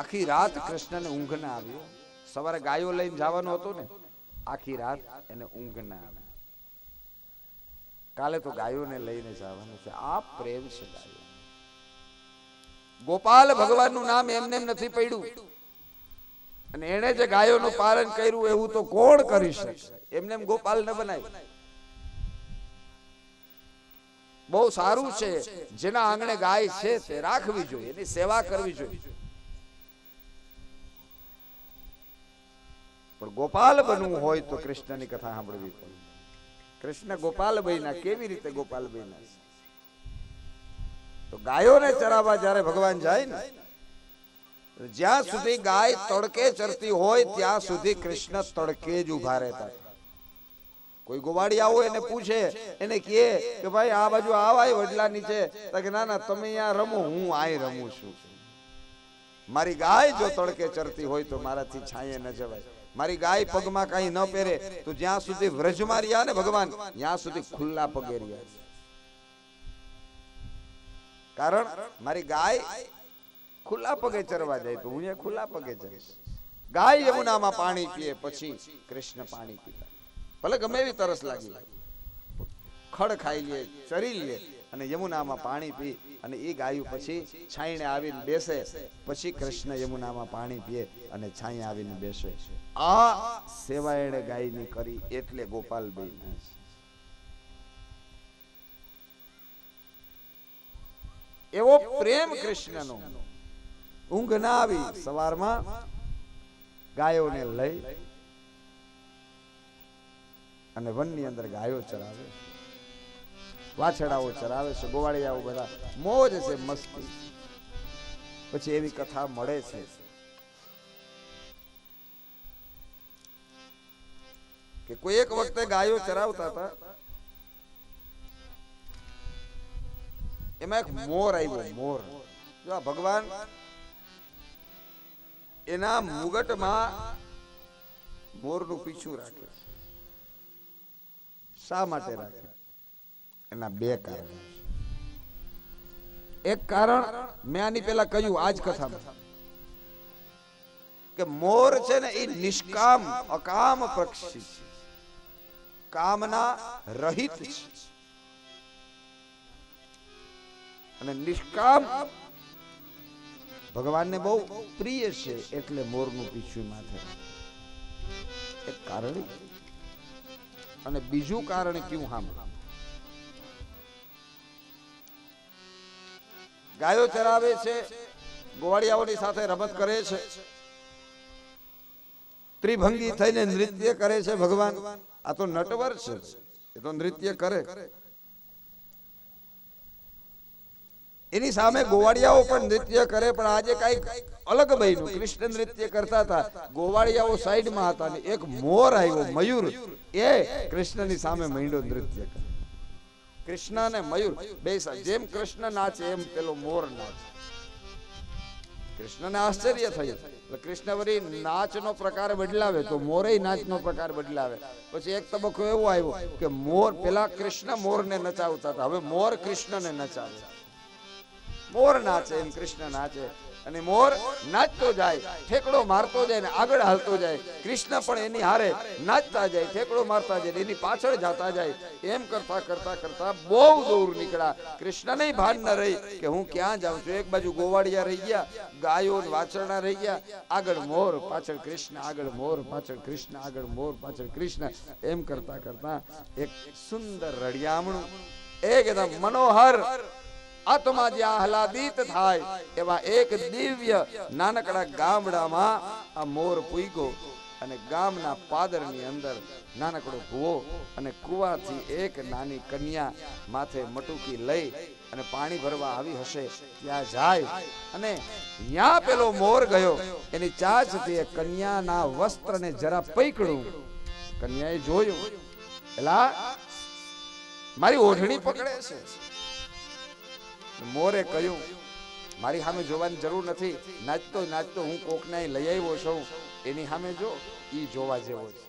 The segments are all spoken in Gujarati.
આખી રાત કૃષ્ણને ઊંઘ ના આવ્યો. સવારે ગાયો લઈને જવાનું હતું ને, આખી રાત એને ઊંઘ ના આવી કાલે તો ગાયોને લઈને જવાનું છે. આ પ્રેમ છે ગોપાલ ભગવાનનું નામ એમને એમ નથી પડ્યું. અને એણે જે ગાયોનું પાલન કર્યું એવું તો કોણ કરી શકે એમને એમ ગોપાલ ન બનાવ્યું. બહુ સારું છે. જેના આંગણે ગાય છે તે રાખવી જોઈએ, એની સેવા કરવી જોઈએ. પણ ગોપાલ બનવું હોય તો કૃષ્ણની કથા સાંભળવી પડે. કૃષ્ણ ગોપાલ બન્યા કેવી રીતે ગોપાલ બન્યા તો ગાયોને ચરાવવા જ્યારે ભગવાન જાય ને જ્યાં સુધી ગાય તડકે ચરતી હોય ત્યાં સુધી કૃષ્ણ તડકે જ ઊભા રહેતા. કોઈ ગોવાળિયા આવો એને પૂછે એને કહે કે ભાઈ આ બાજુ આવાય વડલા નીચે કે ના ના તમે અહીંયા રમો હું આય રમું છું. મારી ગાય જો તડકે ચરતી હોય તો મારાથી છાંયે ન જવાય. મારી ગાય પગમાં કાંઈ ન પહેરે તો જ્યાં સુધી વ્રજમાં રહ્યા ને ભગવાન ત્યાં સુધી ખુલ્લા પગે રહ્યા. કારણ મારી ગાય ખુલ્લા પગે ચરવા જાય તો હું એ ખુલ્લા પગે જઈશ ગાય યમુનામાં પાણી પીએ પછી કૃષ્ણ પાણી પીતા. ભલે ગમે એવી તરસ લાગી. ખડ ખાઈ લે ચરી લે અને યમુનામાં પાણી પી. અને એ ગાયું પછી છાંયણે આવીને બેસે. પછી કૃષ્ણ યમુનામાં પાણી પીએ અને છાંયે આવીને બેસે. આ સેવા એણે ગાયની કરી એટલે ગોપાલભાઈ એવો પ્રેમ કૃષ્ણનો. ઊંઘ ના આવી સવારમાં ગાયોને લઈ અને વનની અંદર ગાયો ચરાવે. છે. વાછડાઓ ચરાવે છે, ગોવાળિયાઓ બધા. મોજ છે, મસ્તી. પછી એવી કથા મળે છે. કે કોઈ એક વખતે ગાયો ચરાવતા હતા, એમાં એક મોર આવ્યો, મોર. જો આ ભગવાન એના મુગટમાં મોરનું પીછું રાખે શા માટે રાખે? એના બે કારણ. એક કારણ મેં આની પેલા કહ્યું, આજ કથામાં, કે મોર છે ને એ નિષ્કામ, અકામ પક્ષી છે કામના રહિત છે. અને નિષ્કામ ભગવાનને બહુ પ્રિય છે, એટલે મોરનું પીછું માથે. એક કારણ. અને બીજું કારણ ક્યું, હામ? ગાયો ચરાવે છે, ગોવાળિયાઓની સાથે રમત કરે છે, ત્રિભંગી થઈને નૃત્ય કરે છે ભગવાન. આ તો નટવર છે, એ તો નૃત્ય કરે. એની સામે ગોવાળિયાઓ પણ નૃત્ય કરે, પણ આજે કંઈક અલગ બન્યું. કૃષ્ણ નૃત્ય કરતા હતા, ગોવાળિયાઓ સાઈડમાં હતા ને એક મોર આવ્યો, મયુર. એ કૃષ્ણની સામે માંડ્યો નૃત્ય કરે. કૃષ્ણ અને મયુર બે જેમ કૃષ્ણ નાચે એમ પેલો મોર નાચે. કૃષ્ણને આશ્ચર્ય થયું. કૃષ્ણ વળી નાચનો પ્રકાર બદલાવે તો મોરે નાચનો પ્રકાર બદલાવે. પછી એક તબક્કો એવો આવ્યો કે મોર, પેલા કૃષ્ણ મોરને નચાવતા હતા. હવે મોર કૃષ્ણને નચાવે. મોર નાચે એમ કૃષ્ણ નાચે. અને મોર નાચતો જાય, ઠેકડો મારતો જાય ને આગળ હાલતો જાય. કૃષ્ણ પણ એની હારે નાચતા જાય, ઠેકડો મારતા જાય, એની પાછળ જાતા જાય. એમ કરતા કરતા કરતા બહુ દૂર નીકળ્યા. કૃષ્ણને ભાન ન રહી કે હું ક્યાં જાઉં છું? એક બાજુ ગોવાળિયા રહી ગયા, ગાયો વાછરણા રહી ગયા. આગળ મોર, પાછળ કૃષ્ણ, આગળ મોર, પાછળ કૃષ્ણ, આગળ મોર, પાછળ કૃષ્ણ. એમ કરતા કરતા એક સુંદર રળિયામણું એકદમ મનોહર આત્મા જે આહલાદિત થાય એવા એક દિવ્ય નાનકડા ગામડામાં આ મોર પૂગ્યો અને ગામના પાદરની અંદર નાનકડો ભૂવો અને કુવાથી એક નાની કન્યા માથે મટુકી લઈ અને પાણી ભરવા આવી હશે. ત્યાં જાય અને ત્યાં પેલો મોર ગયો. એની ચાચથી એ કન્યાના વસ્ત્રને જરા પૈકડું કન્યાએ જોયું, એલા, મારી ઓઢણી પકડે છે. મોરે કહ્યું, મારી સામે જોવાની જરૂર નથી. નાચતો નાચતો હું કોકને લઈ આવ્યો છું. એની સામે જો એ જોવા જેવો છે.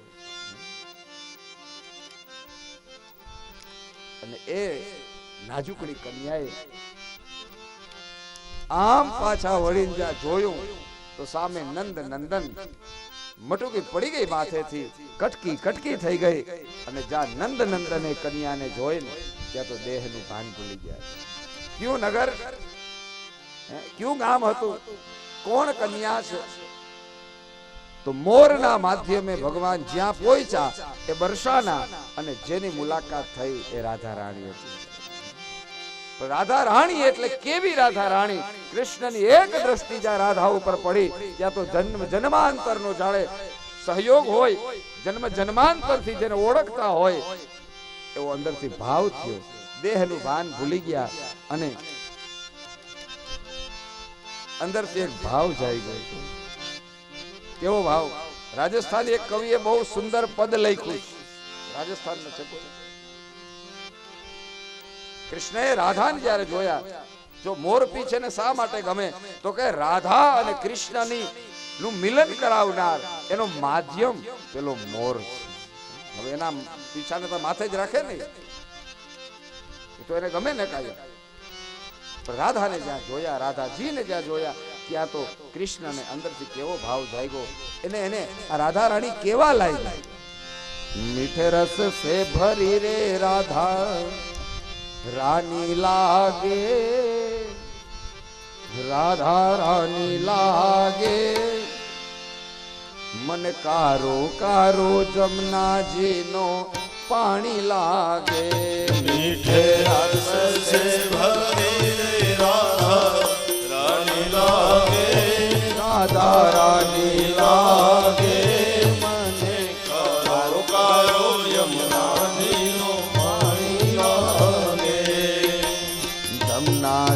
અને એ નાજુકડી કન્યાએ આમ પાછા વળીને જ્યાં જોયું, તો સામે નંદ નંદન મટુકી પડી ગઈ માથેથી. કટકી કટકી થઈ ગઈ. અને જ્યાં નંદ નંદને કન્યાને જોઈને, ત્યાં તો દેહનું ભાન ભૂલી ગયા ક્યું નગર? હે? ગામ હતું? કોણ કન્યા છે? તો મોરના માધ્યમે ભગવાન જ્યાં પહોંચ્યા એ બરસાના અને જેની મુલાકાત થઈ એ રાધા રાણી હતી. રાધા રાણી એટલે કેવી રાધા રાણી? કૃષ્ણની એક દ્રષ્ટિ જ્યાં રાધા ઉપર પડી, ત્યાં તો જન્મ, જન્માંતરનો જાણે સહયોગ હોય, જન્મ, જન્માંતરથી જેને ઓળખતા હોય, એવો અંદરથી ભાવ થયો. દેહનું ભાન ભૂલી ગયા. અને અંદરથી એક ભાવ જાય ગયો કેવો ભાવ? રાજસ્થાન એક કવિએ બહુ સુંદર પદ લખ્યું છે. રાજસ્થાન? કૃષ્ણએ રાધાને જ્યારે જોયા, જો મોર પીછે ને શા માટે ગમે? તો કે રાધા અને કૃષ્ણની નું મિલન કરાવનાર એનો માધ્યમ પેલો મોર હવે એના પીછાને તો માથે જ રાખે ને તો એને ગમે ને કાંઈ. રાધાને જ્યાં જોયા, રાધાજીને જ્યાં જોયા, ત્યાં તો કૃષ્ણને અંદરથી કેવો ભાવ જાગ્યો. એને એને રાધા રાણી કેવા લાગ્યા? મીઠે રસ સે ભરી રે રાધા, રાની લાગે રાધા રાની લાગે. મન કારો કારો જમનાજીનો પાણી લાગે. મીઠે રસ સે ભરી दारा नीला गे मने कारो कारो यमुना नीलो पानी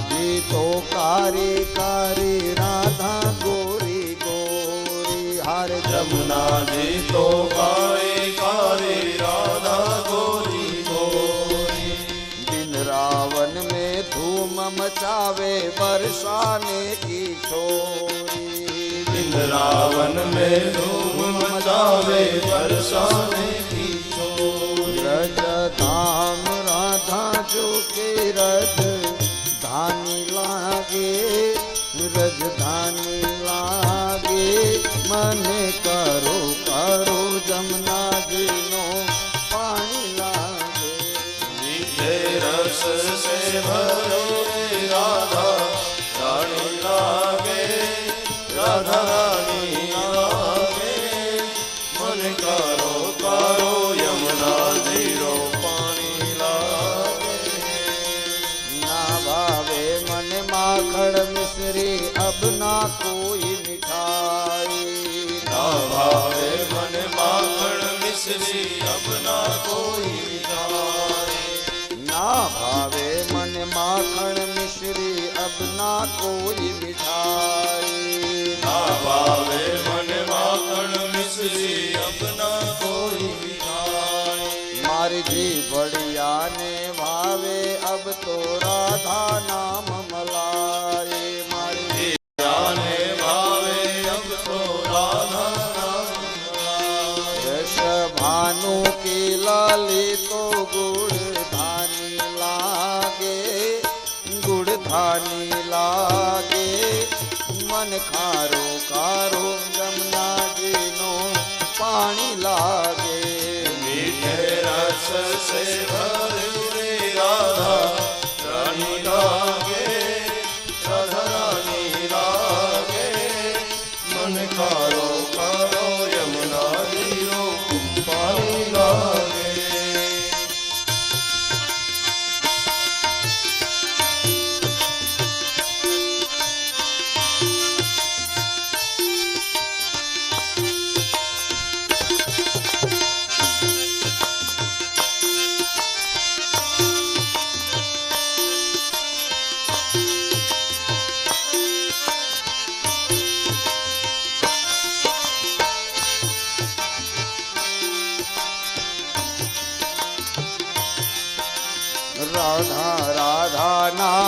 जी तो कारे कारे, राधा गोरी गोरी, हर जमुना जी तो कारे कारे, राधा गोरी गोरी। दिन रावण में धूम मचावे, बरसाने की छोरी। रावण में धूम मचावे बरसाने की छोर रज धाम राधा जो के रज धानी लागे रज धानी लागे मन करो करो जमुना जीनो पानी लागे मीठे रस से भर મનમાં કોઈ મીઠાઈ. ના ભાવે મને માખણ મિશ્રી અપના કોઈ મીઠાઈ. મારી જીભડિયાને ભાવે અબ તો રાધા નામ મલાય મારી જીભડિયાને ભાવે અબ તો રાધા નામ મલાય ભાનુ કી લાલી તો ગુણ ધાની. હાની લાગે મન ખારો ખારો જમનાજીનો પાણી લાગે. મીઠે રસ સે ભરે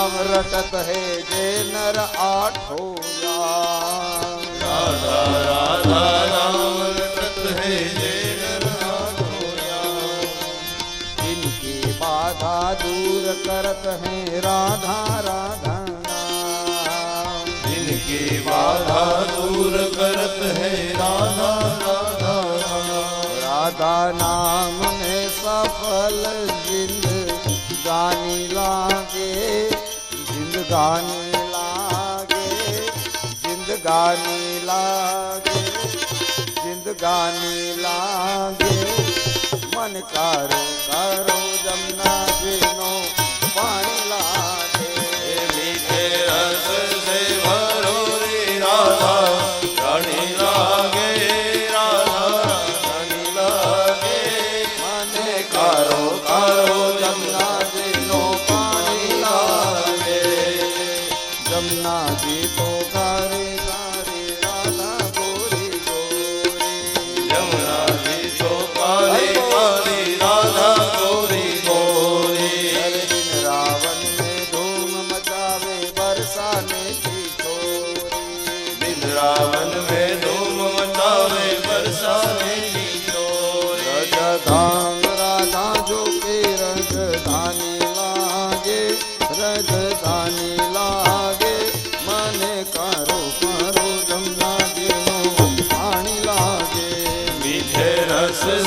રામ રટત હે જે નર આઠો રાધા રાધા રામ રટત હે જે નર આઠો રામ ઇનકી બાધા દૂર કરત હે રાધા રાધા. इनकी बाधा दूर करत है राधा राधा राधा नाम में सफल जिंद गानी लागे જિંદગાની લાગે જિંદગાની લાગે જિંદગાની લાગે. મન કારો કારો જમનાજીનો પાણી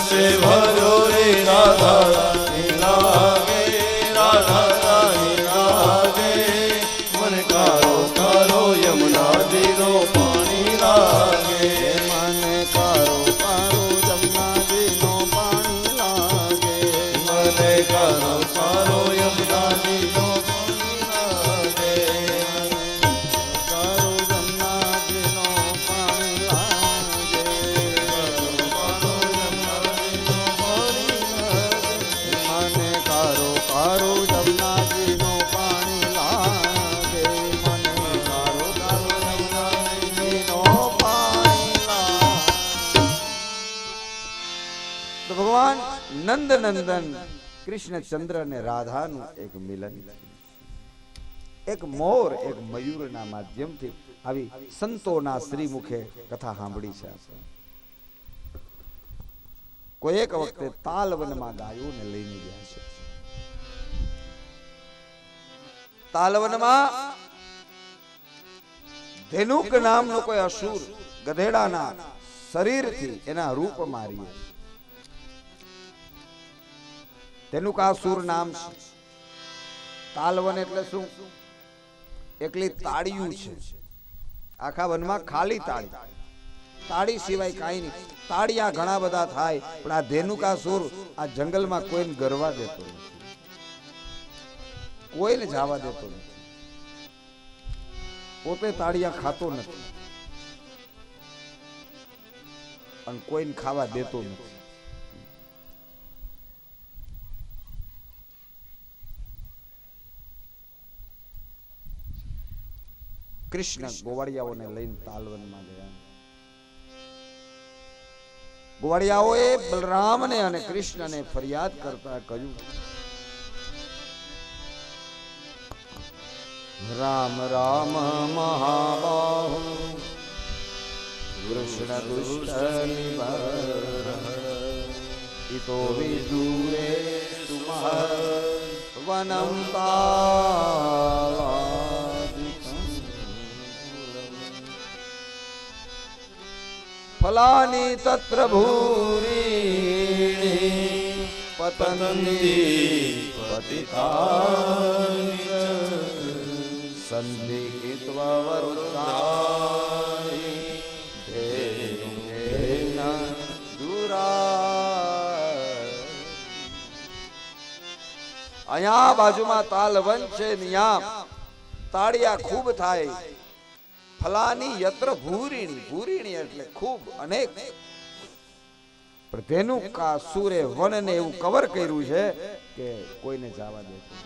છે ભર્યો રે રાધા નંદન કૃષ્ણચંદ્ર અને રાધાનું એક મિલન એક મોર, એક મયુરના માધ્યમથી આવી સંતોના શ્રી મુખે કથા સાંભળી છે કોઈ એક વખતે તાલવનમાં ગાયોને લઈને ગયા છે. તાલવનમાં ધેનુક નામનો કોઈ અસુર ગધેડાના શરીરથી એના રૂપ મારીએ ધેનુકાસુર નામ છે? તાલવન એટલે શું? એકલી તાળિયું છે. આખા વનમાં ખાલી તાળી. તાળી સિવાય કાંઈ નહીં. તાળિયા ઘણા બધા થાય, પણ આ ધેનુકાસુર આ જંગલમાં કોઈને ગરવા દેતો નથી. કોઈને જવા દેતો નથી. પોતે તાળિયા ખાતો નથી. અને કોઈને ખાવા દેતો નથી. કૃષ્ણ ગોવાળિયાઓને લઈને તાલવનમાં ગયા. ગોવાળિયાઓએ બલરામને અને કૃષ્ણને ફરિયાદ કરતા કહ્યું, રામ રામ, મહાબાહુ, કૃષ્ણ દુષ્ટ ઇતો વિદુરે સુમહ ફલાની ભૂરી પતંતી પતિતા વરુદાની અહીંયા બાજુમાં તાલવન છે નિયામ તાળિયા ખૂબ થાય ફલાની યત્ર ભૂરીણી ભૂરીણી એટલે ખૂબ અનેક પણ તેનું કા સુરે વનને એવું કવર કર્યું છે કે કોઈને જવા દેતું.